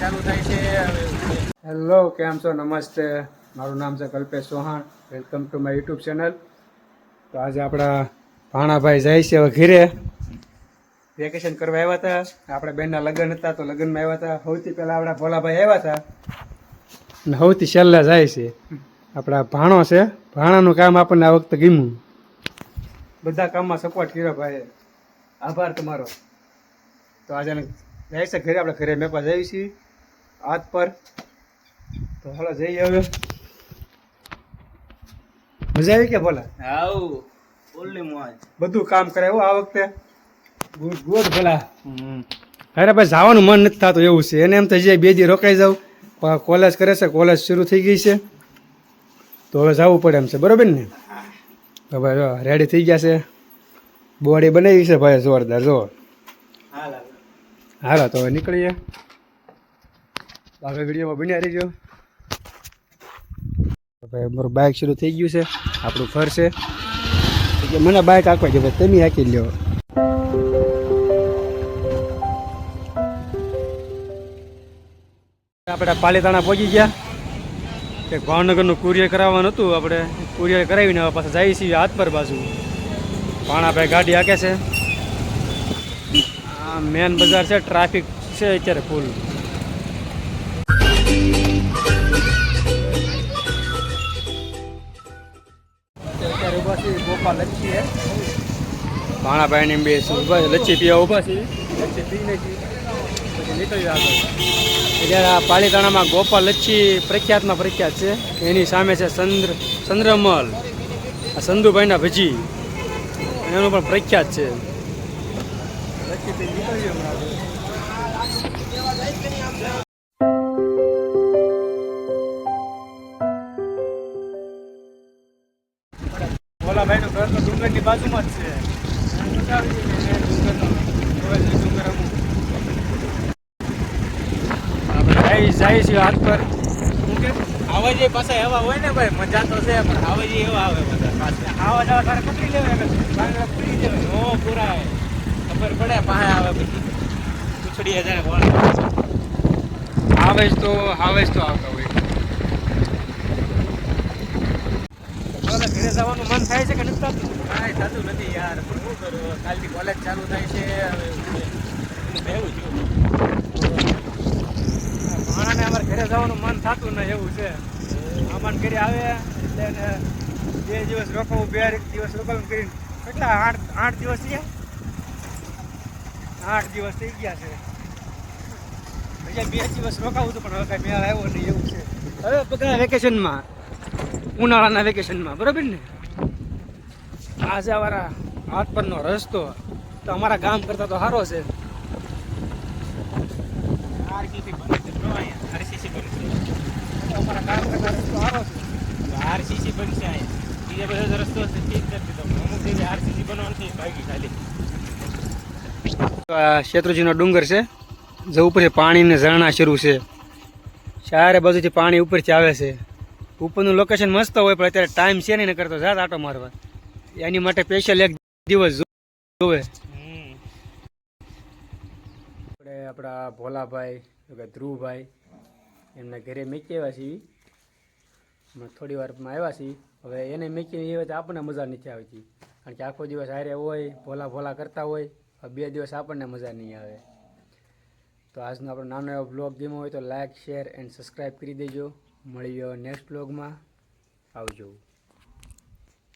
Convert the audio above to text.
ચાલુ થાય છે. હેલો કેમ છો? નમસ્તે. મારું નામ છે Kalpesh Chauhan. Welcome to my YouTube channel તો આજે આપણા ભાણાભાઈ જાય છે હવે ઘીરે. વેકેશન કરવા આવ્યા હતા. આપણા બેનના લગ્ન હતા, તો લગ્નમાં આવ્યા હતા. સૌથી પહેલાં આપણા ભોલાભાઈ આવ્યા હતા. અને સૌથી છેલ્લા જાય છે. આપણા ભાણો છે. ભાણાનું કામ આપણને આ વખતે ગમ્યું. બધા કામમાં સપોર્ટ કર્યો ભાઈ આભાર તમારો. તો આજે જાય છે ઘરે આપણે ઘરે મેપા જઈએ છીએ. હાથ પર. તો હાલો જઈએ હવે. મજા આવી કે ભોલા? આવું બોલની મોજ. બધું કામ કરાય હો આ વખતે. ગુડ ગુડ ભલા. અરે ભાઈ જવાનું મન નથી થતું એવું છે. એને એમ થઈ જાય બે દી રોકાઈ જાવ કોલેજ કરે છે કોલેજ શરૂ થઈ ગઈ છે. તો હવે જવું પડે એમ છે. બરોબર ને? તો ભાઈ જો રેડી થઈ ગયા છે. બોડી બનાવી છે ભાઈ જોરદાર જો. હાલ. હાલો, તો હવે નીકળીએ. આગળ વિડીયોમાં બન્યા રહીજો. ભાઈ મારું બાઇક શરૂ થઈ ગયું છે. આપણું ઘર છે. મને બાઇક આંકવા છે ભાઈ તમે હાંકી લ્યો. આપણે પાલીતાણા પહોંચી ગયા. કે ભાવનગરનું કુરિયર કરાવવાનું હતું. આપણે કુરિયર કરાવીને પાછા જઈએ છીએ હાથ પર બાજુ ભાણાભાઈ ગાડી હાકે છે. આ મેન બજાર છે ટ્રાફિક છે અત્યારે ફૂલ ભાણાભાઈ ને બે ઊભા છે લચ્છી પીવા ઊભા છે. લચ્છી પીને નીકળી અત્યારે આ પાલીતાણામાં ગોપાલ લચ્છી પ્રખ્યાતમાં પ્રખ્યાત છે. એની સામે છે ચંદ્ર ચંદ્રમલ. આ સંધુભાઈના ભજી. એનું પણ પ્રખ્યાત છે. લચ્છી પી હમણાં ઘર તો ડુંગરની બાજુમાં જ છે. આપણે જાય જાય છે હાથ પર એવા હોય ને ભાઈ મજા તો છે પણ આવાજે એવા આવે બધા આવા જવા તારે પકડી લેવાય પકડી લેવાય નો પૂરા ખબર પડે પાસે આવે પછી. પૂછડી હજાર કોણ આવે તો આવે તો આવતા હોય. ઘરે જવાનું મન થાય છે કે નથી થતું? કાંઈ થતું નથી યાર. પણ શું કરું કાલથી કોલેજ ચાલુ થાય છે હવે કહેવું છું. માણાને અમારે ઘરે જવાનું મન થતું ને એવું છે. આમાં ઘરે આવે એટલે બે દિવસ રોકાવું બે દિવસ રોકાવું કરીને કેટલા આઠ આઠ દિવસ થયા? આઠ દિવસ થઈ ગયા છે. બીજા બે દિવસ રોકાવું હતું પણ હવે કાંઈ મેળ આવ્યો નહીં એવું છે. હવે બધા વેકેશનમાં ઉનાળાના વેકેશનમાં બરોબર ને? આજે અમારા હાથ પરનો રસ્તો. તો અમારા ગામ કરતાં તો સારો છે. અમારા ગામ કરતાં રસ્તો સારો છે. આરસીસી બનશે અહીંયા. બીજા બધા રસ્તો છે ઠીક નથી અમુક જગ્યાએ આરસીસી બનવાનું છે ભાગી ખાલી. આ શેત્રુજીનો ડુંગર છે. જે ઉપરથી પાણીને ઝરણા શરૂ છે. ચારે બાજુથી પાણી ઉપરથી આવે છે. ઉપરનું લોકેશન મસ્ત હોય, પણ અત્યારે ટાઈમ છે નહીં કરતો જાત આટો મારવા. એની માટે સ્પેશિયલ એક દિવસ જોવે. આપણે આપણા ભોલાભાઈ ધ્રુવભાઈ, એમના ઘરે મેકી આવ્યા છીએ. થોડી વારમાં આવ્યા છીએ. હવે એને મેકી એ આપણને મજા નથી આવતી. કારણ કે આખો દિવસ હારે હોય, ભોલા ભોલા કરતા હોય. બે દિવસ આપણને મજા નહીં આવે. તો આજનો આપણો નાનો એવો બ્લોગ ગેમો હોય તો લાઇક શેર એન્ડ સબસ્ક્રાઈબ કરી દેજો. મળી ગયો નેક્સ્ટ બ્લોગમાં આવજો.